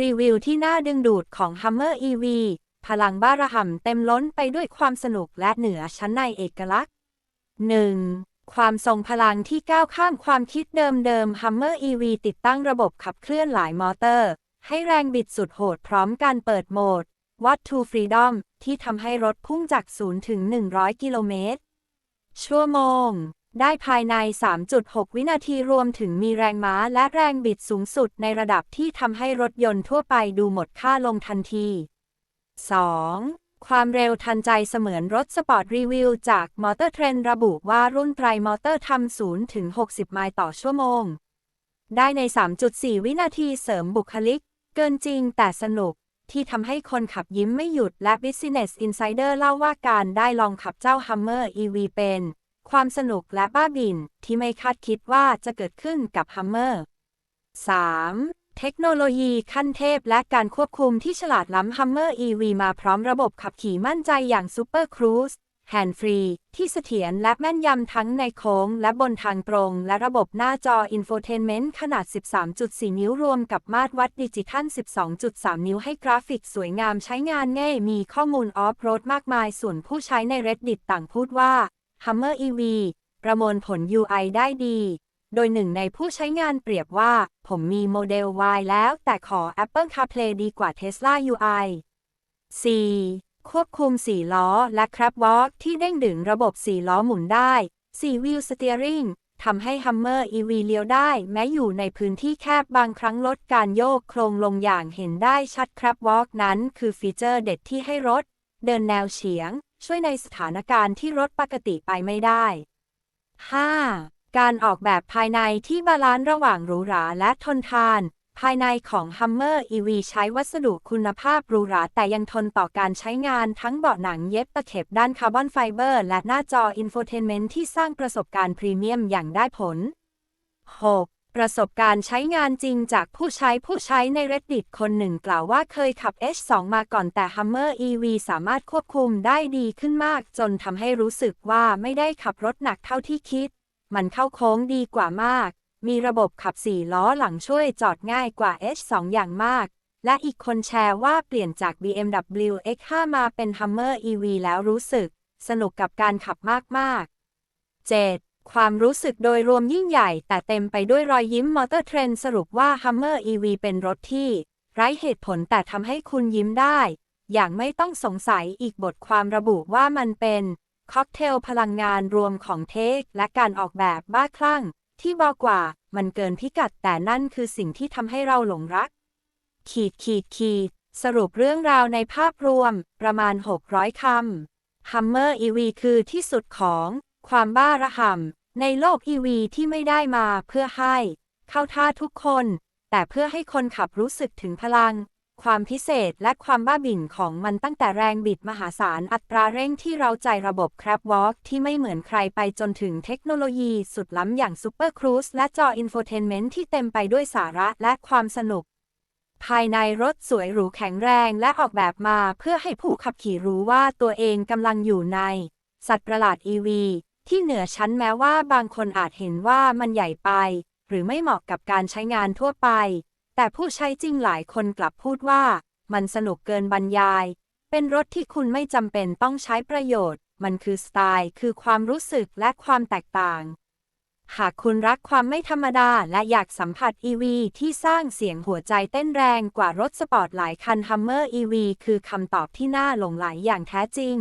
รีวิวที่น่าดึงดูดของ Hummer EV พลังบ้าระห่ำเต็มล้นไปด้วยความสนุกและเหนือชั้นในเอกลักษณ์ 1. ความทรงพลังที่ก้าวข้ามความคิดเดิมๆ Hummer EV ติดตั้งระบบขับเคลื่อนหลายมอเตอร์ ให้แรงบิดสุดโหดพร้อมการเปิดโหมด What to Freedom ที่ทำให้รถพุ่งจาก 0 ถึง 100 กิโลเมตร ชั่วโมง ได้ภายใน 3.6 วินาทีรวมถึงมีแรงม้าและแรงบิดสูงสุดในระดับที่ทำให้รถยนต์ทั่วไปดูหมดค่าลงทันที 2. ความเร็วทันใจเสมือนรถสปอร์ตรีวิวจากมอเตอร์เทรนระบุว่ารุ่นไตรมอเตอร์ทำ0ถึง 60 ไมล์ต่อชั่วโมง ได้ใน 3.4 วินาทีเสริมบุคลิก เกินจริงแต่สนุก ที่ทำให้คนขับยิ้มไม่หยุดและ Business Insider เล่าว่าการได้ลองขับเจ้า Hummer EV เป็น ความสนุกและบ้าบินที่ไม่คาดคิดว่าจะเกิดขึ้นกับ Hummer 3. เทคโนโลยีขั้นเทพและการควบคุมที่ฉลาดล้ำ Hummer EV มาพร้อมระบบขับขี่มั่นใจอย่าง Super Cruise แฮนด์ฟรีที่เสถียรและแม่นยำทั้งในโค้งและบนทางตรง และระบบหน้าจออินโฟเทนเมนต์ขนาด 13.4 นิ้วรวมกับมาตรวัดดิจิทัล 12.3 นิ้วให้กราฟิกสวยงามใช้งานง่ายมีข้อมูลออฟโรดมากมาย ส่วนผู้ใช้ใน Reddit ต่างพูดว่า Hummer EV ประมวลผล UI ได้ดี โดยหนึ่งในผู้ใช้งานเปรียบว่า ผมมีโมเดล Y แล้วแต่ขอ Apple CarPlay ดีกว่า Tesla UI 4. ควบคุม 4 ล้อ และ Crab Walk ที่เด้งดึงระบบ 4 ล้อหมุนได้ 4 Wheel Steering ทำให้ Hummer EV เลี้ยวได้ แม้อยู่ในพื้นที่แคบบางครั้งลดการโยกโครงลงอย่างเห็นได้ชัด Crab Walk นั้น คือฟีเจอร์เด็ดที่ให้รถ เดินแนวเฉียง ช่วยในสถานการณ์ที่รถปกติไปไม่ได้ 5. การออกแบบภายในที่บาลานซ์ระหว่างหรูหราและทนทาน ภายในของ Hummer EV ใช้วัสดุคุณภาพหรูหราแต่ยังทนต่อการใช้งานทั้งเบาะหนังเย็บตะเข็บด้านคาร์บอนไฟเบอร์ และหน้าจออินโฟเทนเมนต์ที่สร้างประสบการณ์พรีเมียมอย่างได้ผล 6. ประสบการณ์ใช้งานจริงจากผู้ใช้ผู้ใช้ใน Reddit คนหนึ่งกล่าวว่าเคยขับ H2 มาก่อนแต่ Hummer EV สามารถควบคุมได้ดีขึ้นมาก จนทำให้รู้สึกว่าไม่ได้ขับรถหนักเท่าที่คิด มันเข้าโค้งดีกว่ามาก มีระบบขับ4ล้อหลังช่วยจอดง่ายกว่า H2 อย่างมาก และอีกคนแชร์ว่าเปลี่ยนจาก BMW X5 มาเป็น Hummer EV แล้วรู้สึก สนุกกับการขับมากๆ 7. ความรู้สึกโดยรวมยิ่งใหญ่แต่เต็มไปด้วยรอยยิ้มมอเตอร์เทรนสรุปว่า Hummer EV เป็นรถที่ ไร้เหตุผลแต่ทำให้คุณยิ้มได้ อย่างไม่ต้องสงสัยอีกบทความระบุว่ามันเป็น ค็อกเทลพลังงานรวมของเทค และการออกแบบบ้าคลั่ง ที่บอกว่ามันเกินพิกัดแต่นั่นคือสิ่งที่ทำให้เราหลงรัก ขีดขีดขีดสรุปเรื่องราวในภาพรวมประมาณ 600คำ Hummer EV คือที่สุดของ ความบ้าระห่ำในโลก EV ที่ไม่ได้มาเพื่อให้ เข้าท่าทุกคน แต่เพื่อให้คนขับรู้สึกถึงพลัง ความพิเศษและความบ้าบิ่นของมันตั้งแต่แรงบิดมหาศาลอัตราเร่งที่เราใจระบบ Crab Walk ที่ไม่เหมือนใครไปจนถึงเทคโนโลยีสุดล้ำอย่าง Super Cruise และจออินโฟเทนเมนต์ที่เต็มไปด้วยสาระและความสนุกภายในรถสวยหรูแข็งแรงและออกแบบมาเพื่อให้ผู้ขับขี่รู้ว่าตัวเองกำลังอยู่ใน สัตว์ประหลาด EV ที่เหนือชั้นแม้ว่าบางคนอาจเห็นว่ามันใหญ่ไป หรือไม่เหมาะกับการใช้งานทั่วไป แต่ผู้ใช้จริงหลายคนกลับพูดว่า มันสนุกเกินบรรยาย เป็นรถที่คุณไม่จำเป็นต้องใช้ประโยชน์ มันคือสไตล์ คือความรู้สึกและความแตกต่าง หากคุณรักความไม่ธรรมดาและอยากสัมผัส EV ที่สร้างเสียงหัวใจเต้นแรงกว่ารถสปอร์ตหลายคัน Hummer EV คือคำตอบที่น่าหลงไหลอย่างแท้จริง